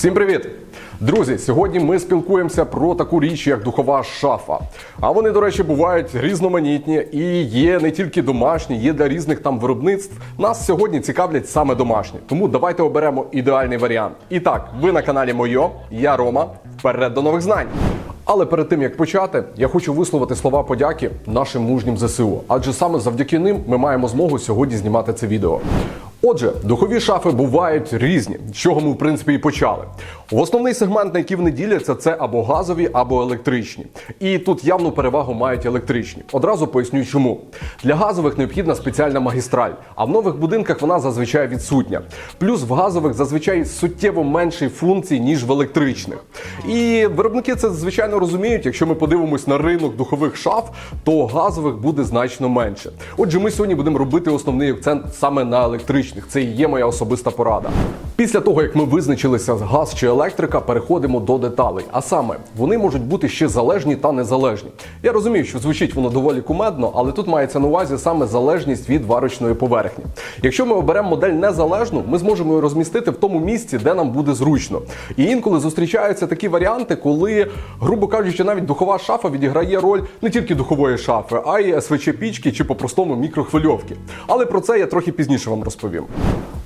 Всім привіт! Друзі, сьогодні ми спілкуємося про таку річ, як духова шафа. А вони, до речі, бувають різноманітні і є не тільки домашні, є для різних там виробництв. Нас сьогодні цікавлять саме домашні. Тому давайте оберемо ідеальний варіант. І так, ви на каналі Мойо, я Рома. Вперед до нових знань. Але перед тим як почати, я хочу висловити слова подяки нашим мужнім ЗСУ, адже саме завдяки ним ми маємо змогу сьогодні знімати це відео. Отже, духові шафи бувають різні, з чого ми в принципі і почали. Основний сегмент, на який вони діляться, це або газові, або електричні. І тут явну перевагу мають електричні. Одразу поясню, чому для газових необхідна спеціальна магістраль, а в нових будинках вона зазвичай відсутня. Плюс в газових зазвичай суттєво менший функцій ніж в електричних. І виробники це звичайно розуміють. Якщо ми подивимось на ринок духових шаф, то газових буде значно менше. Отже, ми сьогодні будемо робити основний акцент саме на електричних. Це і є моя особиста порада. Після того, як ми визначилися з газ чи електрика, переходимо до деталей. А саме, вони можуть бути ще залежні та незалежні. Я розумію, що звучить воно доволі кумедно, але тут мається на увазі саме залежність від варочної поверхні. Якщо ми оберемо модель незалежну, ми зможемо її розмістити в тому місці, де нам буде зручно. І інколи зустрічаються такі варіанти, коли, грубо кажучи, навіть духова шафа відіграє роль не тільки духової шафи, а й СВЧ пічки чи по-простому мікрохвильовки. Але про це я трохи пізніше вам розповім.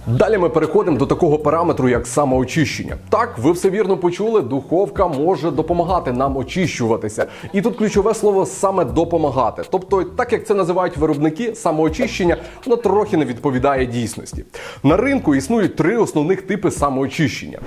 Далі ми переходимо до такого параметру, як самоочищення. Так, ви все вірно почули, духовка може допомагати нам очищуватися. І тут ключове слово саме допомагати. Тобто, так як це називають виробники, самоочищення, воно трохи не відповідає дійсності. На ринку існують три основних типи самоочищення.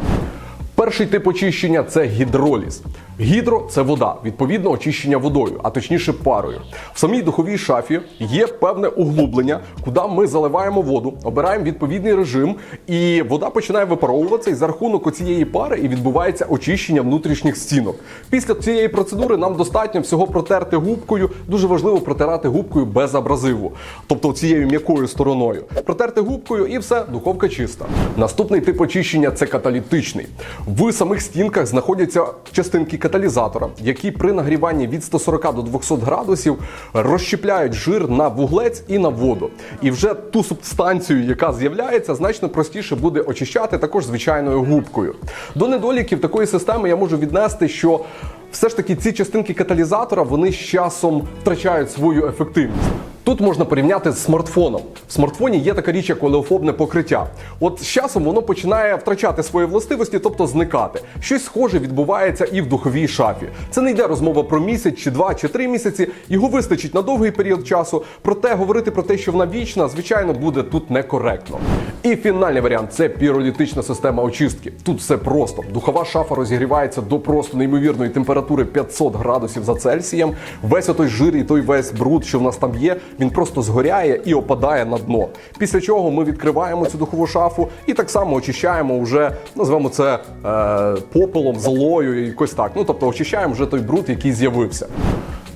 Перший тип очищення це гідроліз. Гідро це вода, відповідно очищення водою, а точніше парою. В самій духовій шафі є певне углублення, куди ми заливаємо воду, обираємо відповідний режим, і вода починає випаровуватися, і за рахунок цієї пари і відбувається очищення внутрішніх стінок. Після цієї процедури нам достатньо всього протерти губкою. Дуже важливо протирати губкою без абразиву, тобто цією м'якою стороною. Протерти губкою і все, духовка чиста. Наступний тип очищення це каталітичний. В самих стінках знаходяться частинки каталізатора, які при нагріванні від 140 до 200 градусів розщепляють жир на вуглець і на воду. І вже ту субстанцію, яка з'являється, значно простіше буде очищати також звичайною губкою. До недоліків такої системи я можу віднести, що все ж таки ці частинки каталізатора вони з часом втрачають свою ефективність. Тут можна порівняти з смартфоном. В смартфоні є така річ, як олеофобне покриття. От з часом воно починає втрачати свої властивості, тобто зникати. Щось схоже відбувається і в духовій шафі. Це не йде розмова про місяць, чи два, чи три місяці. Його вистачить на довгий період часу. Проте говорити про те, що вона вічна, звичайно, буде тут некоректно. І фінальний варіант це піролітична система очистки. Тут все просто. Духова шафа розігрівається до просто неймовірної температури 500 градусів за Цельсієм. Весь отой жир і той весь бруд, що в нас там є, він просто згоряє і опадає на дно. Після чого ми відкриваємо цю духову шафу і так само очищаємо вже, називаємо це е, попелом, золою, якось так. Ну тобто очищаємо вже той бруд, який з'явився.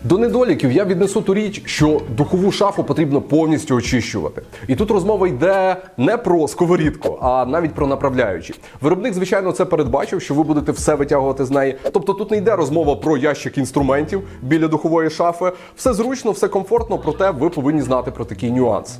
До недоліків я віднесу ту річ, що духову шафу потрібно повністю очищувати. І тут розмова йде не про сковорідку, а навіть про направляючі. Виробник, звичайно, це передбачив, що ви будете все витягувати з неї. Тобто тут не йде розмова про ящик інструментів біля духової шафи. Все зручно, все комфортно, проте ви повинні знати про такий нюанс.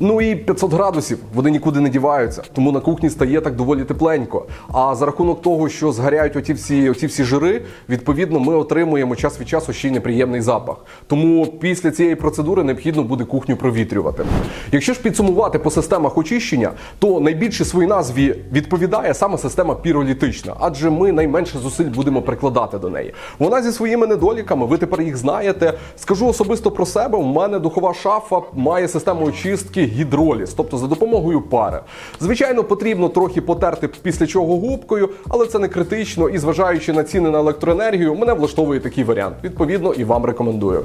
Ну і 500 градусів вони нікуди не діваються, тому на кухні стає так доволі тепленько. А за рахунок того, що згаряють оті всі, оті всі жири, відповідно, ми отримуємо час від часу ще й неприємний запах. Тому після цієї процедури необхідно буде кухню провітрювати. Якщо ж підсумувати по системах очищення, то найбільше своїй назві відповідає саме система піролітична, адже ми найменше зусиль будемо прикладати до неї. Вона зі своїми недоліками, ви тепер їх знаєте. Скажу особисто про себе. У мене духова шафа має систему очистки гідроліз, тобто за допомогою пари. Звичайно, потрібно трохи потерти після чого губкою, але це не критично. І зважаючи на ціни на електроенергію, мене влаштовує такий варіант. Відповідно, і вам рекомендую.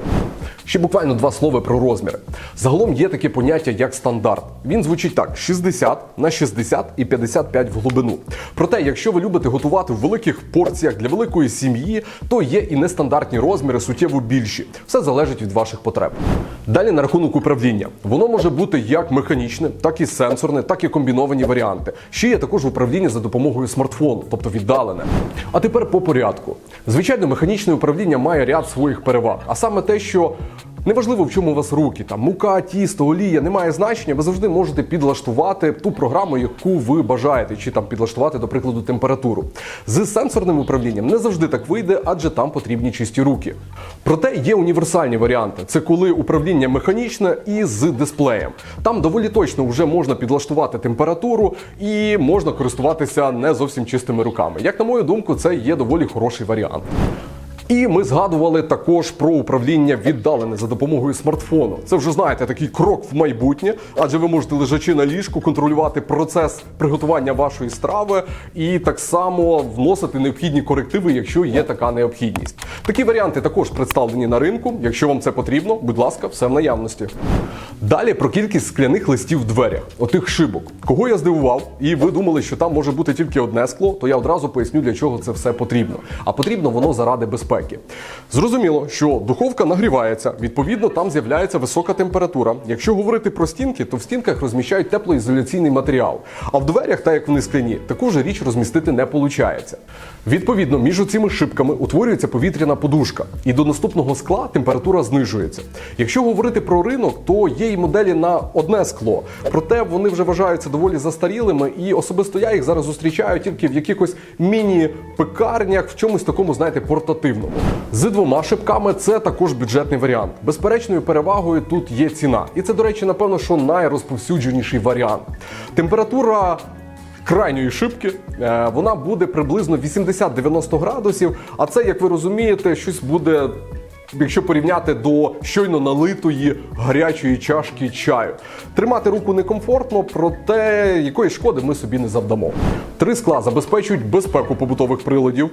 Ще буквально два слова про розміри. Загалом є таке поняття як стандарт. Він звучить так: 60 на 60 і 55 в глибину. Проте, якщо ви любите готувати в великих порціях для великої сім'ї, то є і нестандартні розміри суттєво більші. Все залежить від ваших потреб. Далі на рахунок управління. Воно може бути як механічне, так і сенсорне, так і комбіновані варіанти. Ще є також управління за допомогою смартфону, тобто віддалене. А тепер по порядку. Звичайно, механічне управління має ряд своїх переваг, а саме те, що Неважливо, в чому у вас руки, там мука, тісто, олія, немає значення. Ви завжди можете підлаштувати ту програму, яку ви бажаєте, чи там підлаштувати, до прикладу, температуру. З сенсорним управлінням не завжди так вийде, адже там потрібні чисті руки. Проте є універсальні варіанти. Це коли управління механічне і з дисплеєм. Там доволі точно вже можна підлаштувати температуру і можна користуватися не зовсім чистими руками. Як на мою думку, це є доволі хороший варіант. І ми згадували також про управління віддалене за допомогою смартфону. Це вже знаєте такий крок в майбутнє, адже ви можете лежачи на ліжку контролювати процес приготування вашої страви і так само вносити необхідні корективи, якщо є така необхідність. Такі варіанти також представлені на ринку. Якщо вам це потрібно, будь ласка, все в наявності. Далі про кількість скляних листів в дверях, отих шибок. Кого я здивував, і ви думали, що там може бути тільки одне скло, то я одразу поясню, для чого це все потрібно. А потрібно воно заради безпеки. Зрозуміло, що духовка нагрівається, відповідно, там з'являється висока температура. Якщо говорити про стінки, то в стінках розміщають теплоізоляційний матеріал. А в дверях, так як вони скляні, таку ж річ розмістити не виходить. Відповідно, між цими шибками утворюється повітряна подушка, і до наступного скла температура знижується. Якщо говорити про ринок, то є і моделі на одне скло, проте вони вже вважаються доволі застарілими, і особисто я їх зараз зустрічаю тільки в якихось міні-пекарнях, в чомусь такому, знаєте, портативному. З двома шибками це також бюджетний варіант. Безперечною перевагою тут є ціна. І це, до речі, напевно, що найрозповсюдженіший варіант. Температура крайньої шибки е, вона буде приблизно 80-90 градусів. А це, як ви розумієте, щось буде. Якщо порівняти до щойно налитої гарячої чашки чаю, тримати руку некомфортно, проте якої шкоди ми собі не завдамо. Три скла забезпечують безпеку побутових приладів.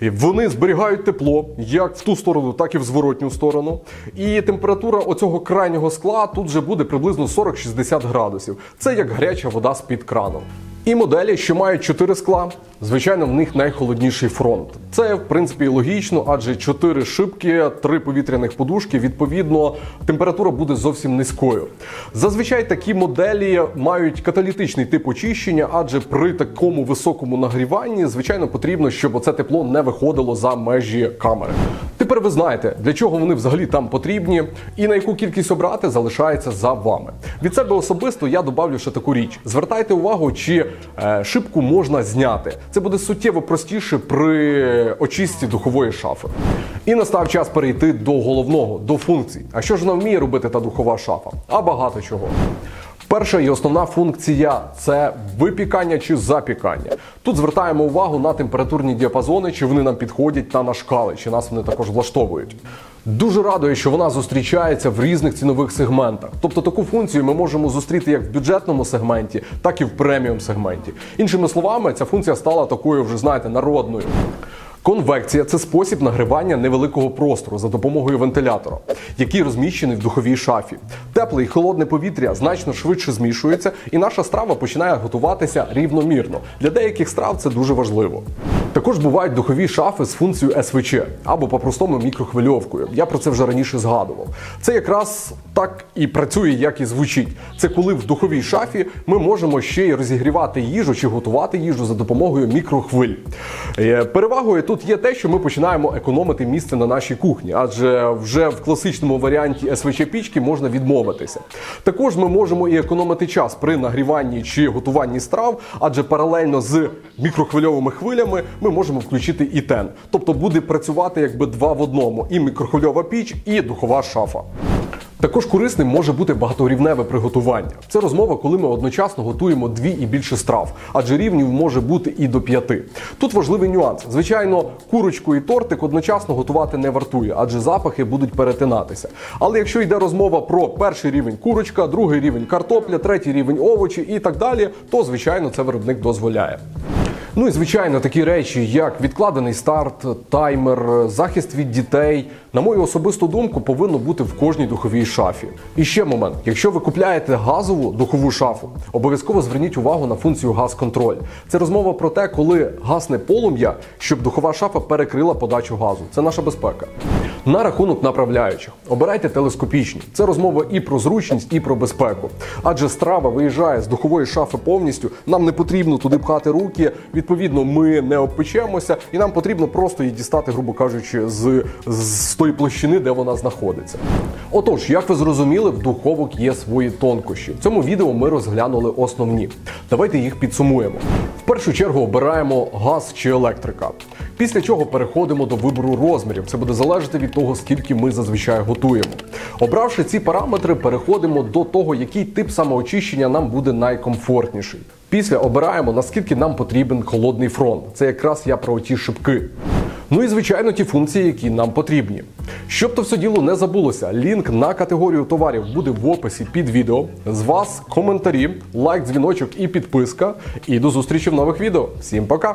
Вони зберігають тепло як в ту сторону, так і в зворотню сторону. І температура оцього крайнього скла тут же буде приблизно 40-60 градусів. Це як гаряча вода з під крану. І моделі, що мають 4 скла, звичайно, в них найхолодніший фронт. Це в принципі логічно, адже 4 шибки, 3 повітряних подушки. Відповідно, температура буде зовсім низькою. Зазвичай такі моделі мають каталітичний тип очищення, адже при такому високому нагріванні, звичайно, потрібно, щоб оце тепло не виходило за межі камери. Тепер ви знаєте, для чого вони взагалі там потрібні, і на яку кількість обрати залишається за вами. Від себе особисто я добавлю ще таку річ: звертайте увагу, чи е, шибку можна зняти. Це буде суттєво простіше при очистці духової шафи. І настав час перейти до головного, до функцій. А що ж вона вміє робити та духова шафа? А багато чого. Перша і основна функція це випікання чи запікання. Тут звертаємо увагу на температурні діапазони, чи вони нам підходять та на шкали, чи нас вони також влаштовують. Дуже радує, що вона зустрічається в різних цінових сегментах. Тобто таку функцію ми можемо зустріти як в бюджетному сегменті, так і в преміум сегменті. Іншими словами, ця функція стала такою, вже знаєте, народною. Конвекція це спосіб нагрівання невеликого простору за допомогою вентилятора, який розміщений в духовій шафі. Тепле і холодне повітря значно швидше змішується, і наша страва починає готуватися рівномірно. Для деяких страв це дуже важливо. Також бувають духові шафи з функцією СВЧ або по-простому мікрохвильовкою. Я про це вже раніше згадував. Це якраз так і працює, як і звучить. Це коли в духовій шафі ми можемо ще й розігрівати їжу чи готувати їжу за допомогою мікрохвиль. Е, Перевагою тут є те, що ми починаємо економити місце на нашій кухні, адже вже в класичному варіанті СВЧ пічки можна відмовитися. Також ми можемо і економити час при нагріванні чи готуванні страв, адже паралельно з мікрохвильовими хвилями ми можемо включити і тен. Тобто буде працювати якби два в одному: і мікрохвильова піч, і духова шафа. Також корисним може бути багаторівневе приготування. Це розмова, коли ми одночасно готуємо дві і більше страв, адже рівнів може бути і до п'яти. Тут важливий нюанс. Звичайно, курочку і тортик одночасно готувати не вартує, адже запахи будуть перетинатися. Але якщо йде розмова про перший рівень курочка, другий рівень картопля, третій рівень овочі і так далі, то звичайно це виробник дозволяє. Ну і звичайно, такі речі, як відкладений старт, таймер, захист від дітей, на мою особисту думку, повинно бути в кожній духовій шафі. І ще момент: якщо ви купляєте газову духову шафу, обов'язково зверніть увагу на функцію газ-контроль. Це розмова про те, коли гасне полум'я, щоб духова шафа перекрила подачу газу. Це наша безпека. На рахунок направляючих обирайте телескопічні. Це розмова і про зручність, і про безпеку. Адже страва виїжджає з духової шафи повністю. Нам не потрібно туди пхати руки. Відповідно, ми не обпечемося, і нам потрібно просто її дістати, грубо кажучи, з, з тої площини, де вона знаходиться. Отож, як ви зрозуміли, в духовок є свої тонкощі. В цьому відео ми розглянули основні. Давайте їх підсумуємо. В першу чергу обираємо газ чи електрика. Після чого переходимо до вибору розмірів. Це буде залежати від того, скільки ми зазвичай готуємо. Обравши ці параметри, переходимо до того, який тип самоочищення нам буде найкомфортніший. Після обираємо наскільки нам потрібен холодний фронт. Це якраз я про ті шибки. Ну і звичайно, ті функції, які нам потрібні. Щоб то все діло не забулося, лінк на категорію товарів буде в описі під відео. З вас коментарі, лайк, дзвіночок і підписка. І до зустрічі в нових відео. Всім пока!